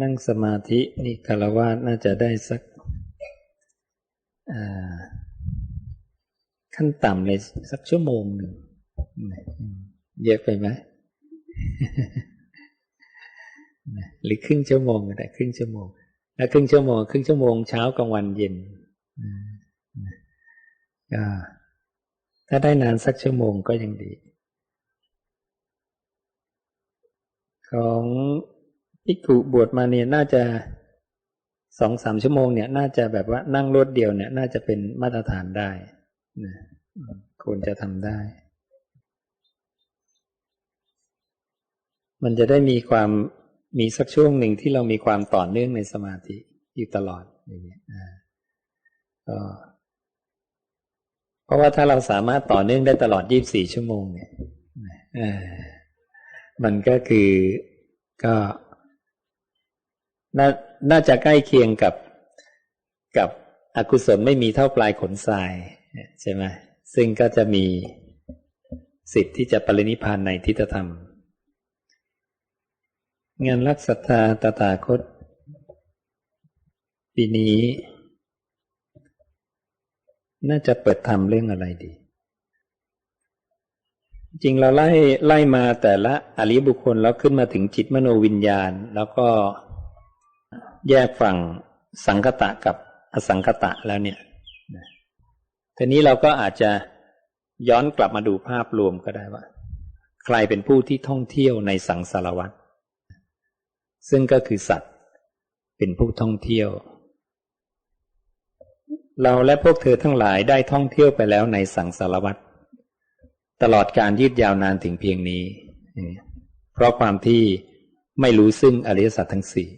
นั่งสมาธินี่คารวะน่าจะได้สักขั้นต่ำเลยสักชั่วโมงหนึ่งเยอะไปไหมหรือครึ่งชั่วโมงก็ได้ครึ่งชั่วโมงแล้วครึ่งชั่วโมงครึ่งชั่วโมงเช้ากลางวันเย็นก็ถ้าได้นานสักชั่วโมงก็ยังดี ของ พิกุบวชมาเนี่ยน่าจะสองสามชั่วโมงเนี่ยน่าจะแบบว่านั่งรถเดียวเนี่ย น่าจะเป็นมาตรฐานได้นะควรจะทำได้ มันจะได้มีความมีสักช่วงหนึ่งที่เรามีความต่อเนื่องในสมาธิอยู่ตลอดอย่างเงี้ยก็เพราะว่าถ้าเราสามารถต่อเนื่องได้ตลอด 24 ชั่วโมงเนี่ยมันก็คือก็ น่าน่าจะใกล้เคียงกับกับอกุศลไม่มีเท่าปลายขนทรายใช่ไหมซึ่งก็จะมีสิทธิ์ที่จะปรินิพานในทิฏฐธรรม งานรักศรัทธาตถาคต ปีนี้ น่าจะเปิดธรรมเรื่องอะไรดี จริงเราไล่ไล่มาแต่ละอริบุคคลแล้วขึ้นมาถึงจิตมโนวิญญาณ แล้วก็ แยกฝั่งสังคตะกับอสังคตะแล้วเนี่ยทีนี้เราก็อาจจะย้อนกลับมาดูภาพรวมก็ได้ว่า ใครเป็นผู้ที่ท่องเที่ยวในสังสารวัฏซึ่งก็คือสัตว์เป็นผู้ท่องเที่ยว เราและพวกเธอทั้งหลายได้ท่องเที่ยวไปแล้วในสังสารวัฏตลอดการยืดยาวนานถึงเพียงนี้ เพราะความที่ไม่รู้ซึ่งอริยสัจทั้งสี่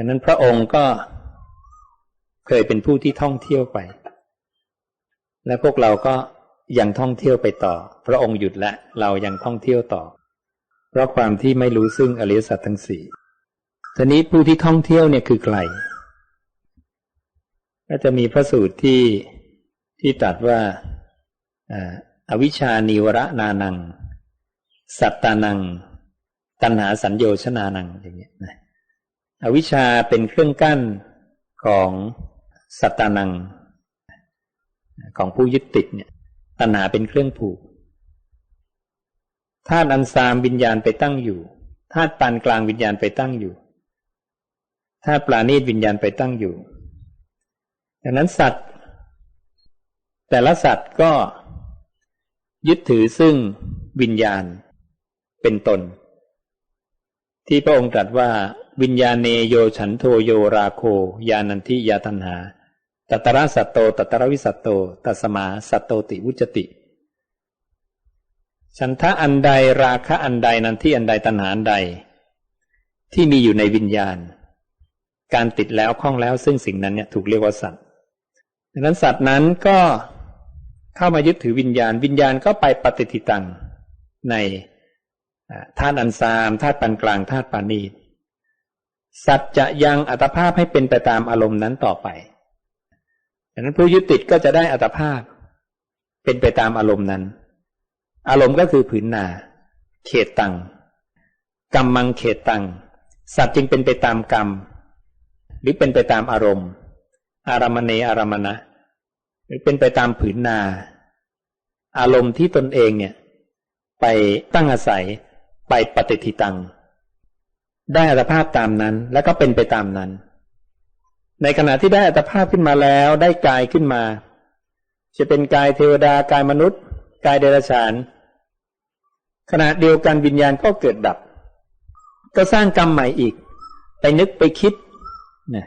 ดังนั้นพระองค์ก็เคยเป็นผู้ที่ท่องเที่ยวไป และพวกเราก็ยังท่องเที่ยวไปต่อ พระองค์หยุดและเรายังท่องเที่ยวต่อ เพราะความที่ไม่รู้ซึ่งอริยสัจทั้งสี่ทีนี้ผู้ที่ท่องเที่ยวเนี่ยคือใครก็จะมีพระสูตรที่ที่ตรัสว่าอวิชานิวระนานัง สัตตานัง ตัณหาสัญโยชนานังอย่างเงี้ยนะ อวิชชาเป็นเครื่องกั้นของสัตตานัง ของผู้ยึดติดเนี่ยตัณหาเป็นเครื่องผูกธาตุอันซามวิญญาณไปตั้งอยู่ธาตุปานกลางวิญญาณไปตั้งอยู่ธาตุปลาณีตวิญญาณไปตั้งอยู่ ดังนั้นสัตว์ แต่ละสัตว์ก็ยึดถือซึ่งวิญญาณเป็นตน ที่พระองค์ตรัสว่า วิญญาเนโยฉันโทโยราโค ยานันทิยาตันหา ตัตระสัตโต ตัตระวิสัตโต ตัสมาสัตโตติวุจติ ฉันทะอันใดราคะอันใดนันที่อันใดตัณหาอันใด ที่มีอยู่ในวิญญาณ การติดแล้วคล้องแล้วซึ่งสิ่งนั้นเนี่ยถูกเรียกว่าสัตว์ดังนั้นสัตว์นั้นก็เข้ามายึดถือวิญญาณ วิญญาณก็ไปปฏิทิตังในธาตุอันซามธาตุปานกลางธาตุปานี สัตว์จะยังอัตภาพให้เป็นไปตามอารมณ์นั้นต่อไปดังนั้นผู้ยึดติดก็จะได้อัตภาพ เป็นไปตามอารมณ์นั้น อารมณ์ก็คือผืนนา เขตตังกรรมังเขตตัง สัตว์จึงเป็นไปตามกรรม หรือเป็นไปตามอารมณ์ อารมณเนอารมณะ หรือเป็นไปตามผืนนา อารมณ์ที่ตนเองเนี่ย ไปตั้งอาศัยไปปฏิทิตัง ได้อัตภาพตามนั้น แล้วก็เป็นไปตามนั้น ในขณะที่ได้อัตภาพขึ้นมาแล้ว ได้กายขึ้นมา จะเป็นกายเทวดากายมนุษย์ กายเดรัจฉาน ขณะเดียวกันวิญญาณก็เกิดดับ ก็สร้างกรรมใหม่อีก ไปนึกไปคิดนะ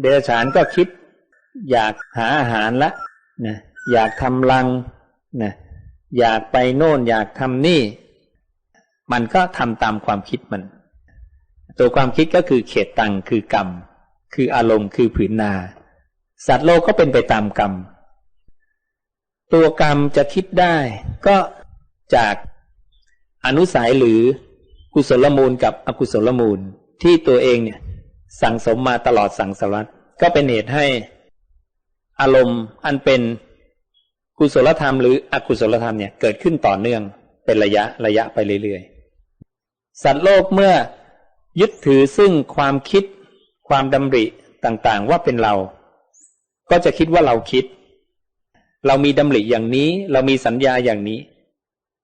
เดรัจฉานก็คิด อยากหาอาหารละนะอยากทำรังนะอยากไปโน่นอยากทำนี่ มันก็ทำตามความคิดมัน ตัวความคิดก็คือเขตตังคือกรรม คืออารมณ์คือผืนนา สัตว์โลกก็เป็นไปตามกรรม ตัวกรรมจะคิดได้ก็จากอนุสัยหรือกุศลมูลกับอกุศลมูลที่ตัวเองเนี่ยสั่งสมมาตลอดสังสารวัตก็เป็นเหตุให้อารมณ์อันเป็นกุศลธรรมหรืออกุศลธรรมเนี่ยเกิดขึ้นต่อเนื่องเป็นระยะระยะไปเรื่อยๆ สัตว์โลกเมื่อ ยึดถือซึ่งความคิด ความดำริต่างๆ ว่าเป็นเรา ก็จะคิดว่าเราคิด เรามีดำริอย่างนี้ เรามีสัญญาอย่างนี้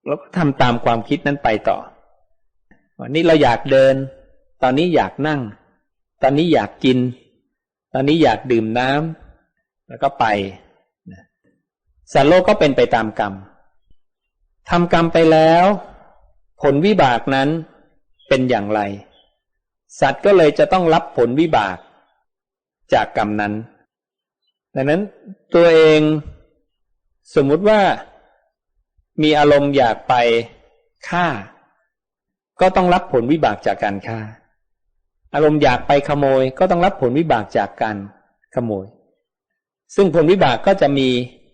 เราก็ทำตามความคิดนั้นไปต่อ วันนี้เราอยากเดิน ตอนนี้อยากนั่ง ตอนนี้อยากกิน ตอนนี้อยากดื่มน้ำแล้วก็ไปสัตว์โลกก็เป็นไปตามกรรมทำกรรมไปแล้ว ผลวิบากนั้นเป็นอย่างไร สัตว์ก็เลยจะต้องรับผลวิบากจากกรรมนั้น ดังนั้นตัวเองสมมุติว่ามีอารมณ์อยากไปฆ่า ก็ต้องรับผลวิบากจากการฆ่า อารมณ์อยากไปขโมยก็ต้องรับผลวิบากจากการขโมย ซึ่งผลวิบากก็จะมี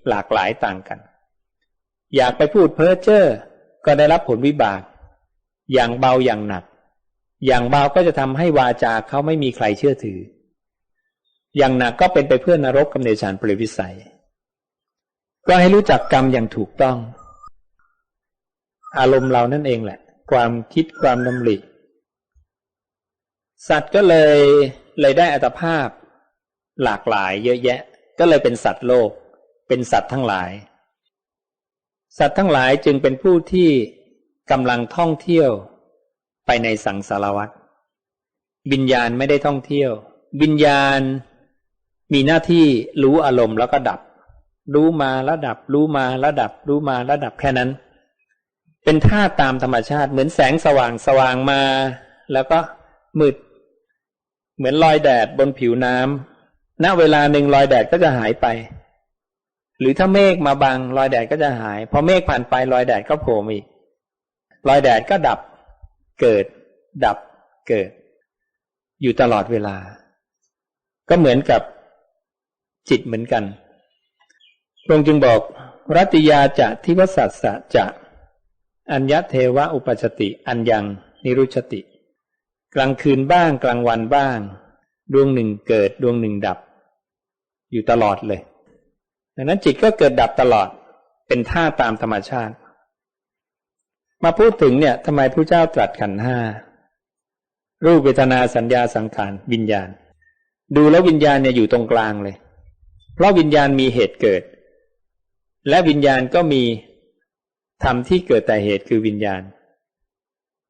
หลากหลายต่างกัน อยากไปพูดเพ้อเจ้อก็ได้รับผลวิบาก อย่างเบาอย่างหนัก อย่างเบาก็จะทำให้วาจาเขาไม่มีใครเชื่อถือ อย่างหนักก็เป็นไปเพื่อนรกกับเนชานปรวิสัย ก็ให้รู้จักกรรมอย่างถูกต้อง อารมณ์เรานั่นเองแหละ ความคิดความดำริ สัตว์ก็เลยเลยได้อัตภาพ หลากหลายเยอะแยะ ก็เลยเป็นสัตว์โลก เป็นสัตว์ทั้งหลาย สัตว์ทั้งหลายจึงเป็นผู้ที่กำลังท่องเที่ยว ไปในสังสารวัฏวิญญาณไม่ได้ท่องเที่ยว วิญญาณมีหน้าที่รู้อารมณ์แล้วก็ดับ รู้มาแล้วดับ รู้มาแล้วดับ รู้มาแล้วดับแค่นั้น เป็นท่าตามธรรมชาติเหมือนแสงสว่างสว่างมา แล้วก็มืด เหมือนรอยแดดบนผิวน้ำณเวลาหนึ่งรอยแดดก็จะหายไป หรือถ้าเมฆมาบังรอยแดดก็จะหาย พอเมฆผ่านไปรอยแดดก็โผล่อีกรอยแดดก็ดับ เกิด ดับเกิด อยู่ตลอดเวลา ก็เหมือนกับจิตเหมือนกันพระองค์จึงบอกรัตยาจะทิวสัสสะจะอัญญเทวะอุปชติ อัญยัง นิรุชติ กลางคืนบ้างกลางวันบ้าง ดวงหนึ่งเกิดดวงหนึ่งดับ อยู่ตลอดเลยดังนั้นจิตก็เกิดดับตลอดเป็นท่าตามธรรมชาติ มาพูดถึงเนี่ยทำไมพระเจ้าตรัสขันห้ารูปเวทนาสัญญาสังขารวิญญาณ ดูแล้ววิญญาณเนี่ยอยู่ตรงกลางเลย เพราะวิญญาณมีเหตุเกิด และวิญญาณก็มีธรรมที่เกิดแต่เหตุคือวิญญาณ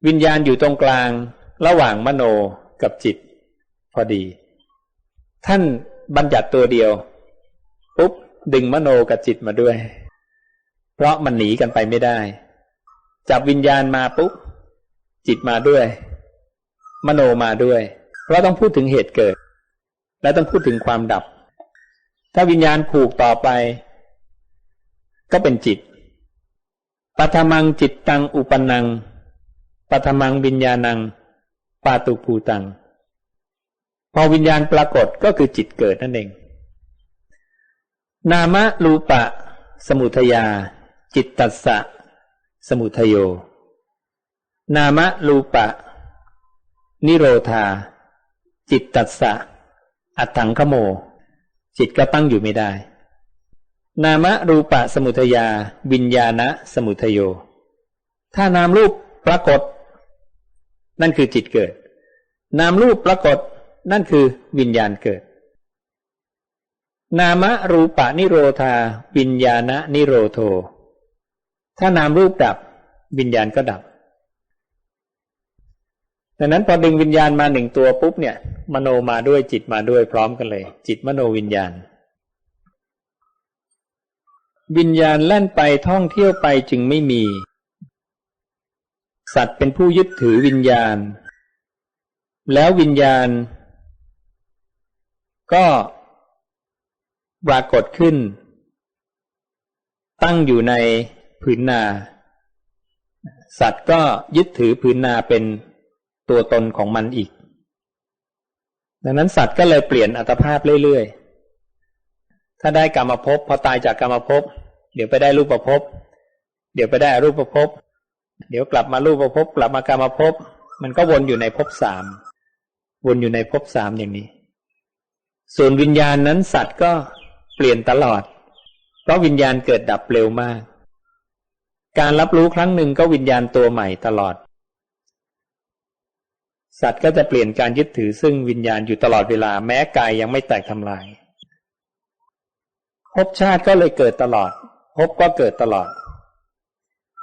วิญญาณอยู่ตรงกลางระหว่างมโนกับจิต พอดี ท่านบัญญัติตัวเดียวปุ๊บดึงมโนกับจิตมาด้วย เพราะมันหนีกันไปไม่ได้ จับวิญญาณมาปุ๊บจิตมาด้วย มโนมาด้วยเพราะต้องพูดถึงเหตุเกิด และต้องพูดถึงความดับ ถ้าวิญญาณผูกต่อไป ก็เป็นจิตปัทมังจิตตังอุปนังปัทมังวิญญาณังปาตุภูตัง พอวิญญาณปรากฏก็คือจิตเกิดนั่นเอง นามะรูปะ สมุทยา จิตตัสสะ สมุทโย นามะรูปะ นิโรธา จิตตัสสะ อัตถังขโม จิตก็ตั้งอยู่ไม่ได้ นามะรูปะสมุทยา วิญญาณะสมุทโย ถ้านามรูปปรากฏ นั่นคือจิตเกิด นามรูปปรากฏ นั่นคือวิญญาณเกิด นามรูปะนิโรธา วิญญาณะนิโรโท ถ้านามรูปดับวิญญาณก็ดับดังนั้นพอดึงวิญญาณมาหนึ่งตัวปุ๊บเนี่ย มโนมาด้วยจิตมาด้วยพร้อมกันเลย จิตมโนวิญญาณ วิญญาณแล่นไปท่องเที่ยวไปจึงไม่มี สัตว์เป็นผู้ยึดถือวิญญาณ แล้ววิญญาณ ก็ปรากฏขึ้น ตั้งอยู่ใน ผืนนา สัตว์ก็ยึดถือผืนนาเป็นตัวตนของมันอีก ดังนั้นสัตว์ก็เลยเปลี่ยนอัตภาพเรื่อยๆ ถ้าได้กรรมภพพอตายจากกรรมภพเดี๋ยวไปได้รูปภพเดี๋ยวไปได้รูปภพเดี๋ยวกลับมารูปภพกลับมากรรมภพมันก็วนอยู่ในภพสามวนอยู่ในภพสามอย่างนี้ ส่วนวิญญาณนั้นสัตว์ก็เปลี่ยนตลอด เพราะวิญญาณเกิดดับเร็วมาก การรับรู้ครั้งหนึ่งก็วิญญาณตัวใหม่ตลอด สัตว์ก็จะเปลี่ยนการยึดถือซึ่งวิญญาณอยู่ตลอดเวลาแม้กายยังไม่แตกทำลายภพชาติก็เลยเกิดตลอดภพก็เกิดตลอด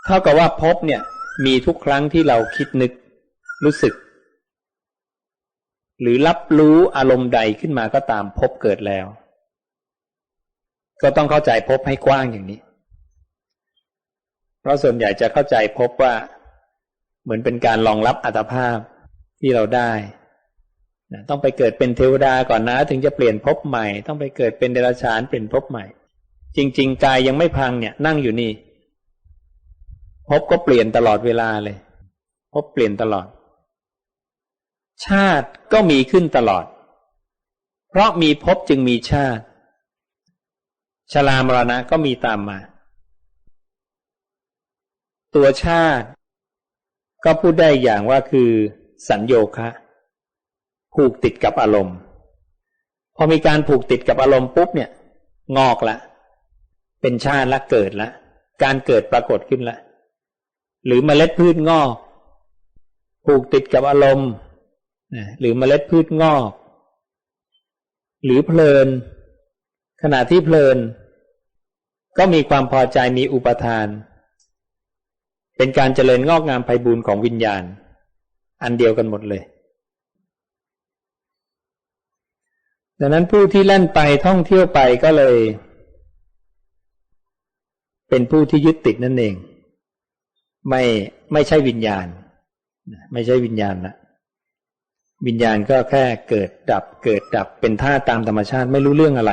เท่ากับว่าภพเนี่ย มีทุกครั้งที่เราคิดนึกรู้สึก หรือรับรู้อารมณ์ใดขึ้นมาก็ตามภพเกิดแล้ว ก็ต้องเข้าใจภพให้กว้างอย่างนี้ ราะส่วนใหญ่จะเข้าใจภพว่า เหมือนเป็นการรองรับอัตภาพที่เราได้นะต้องไปเกิดเป็นเทวดาก่อนนะ ถึงจะเปลี่ยนภพใหม่ ต้องไปเกิดเป็นเดรัจฉานเปลี่ยนภพใหม่ จริง ๆ กายยังไม่พังเนี่ย นั่งอยู่นี่ภพก็เปลี่ยนตลอดเวลาเลยภพเปลี่ยนตลอด ชาติก็มีขึ้นตลอด เพราะมีภพจึงมีชาติชรามรณะก็มีตามมา ตัวชาติ ก็พูดได้อย่างว่าคือสัญโยคะผูกติดกับอารมณ์ พอมีการผูกติดกับอารมณ์ปุ๊บเนี่ย งอกละ เป็นชาติละเกิดละ การเกิดปรากฏขึ้นละ หรือเมล็ดพืชงอก ผูกติดกับอารมณ์หรือเมล็ดพืชงอก หรือเพลิน ขณะที่เพลิน ก็มีความพอใจมีอุปทาน เป็นการเจริญงอกงามไพบูรณ์ของวิญญาณ อันเดียวกันหมดเลย ดังนั้นผู้ที่เล่นไปท่องเที่ยวไปก็เลย เป็นผู้ที่ยึดติดนั่นเอง ไม่ไม่ใช่วิญญาณ ไม่ใช่วิญญาณนะวิญญาณก็แค่เกิดดับเกิดดับเป็นท่าตามธรรมชาติไม่รู้เรื่องอะไร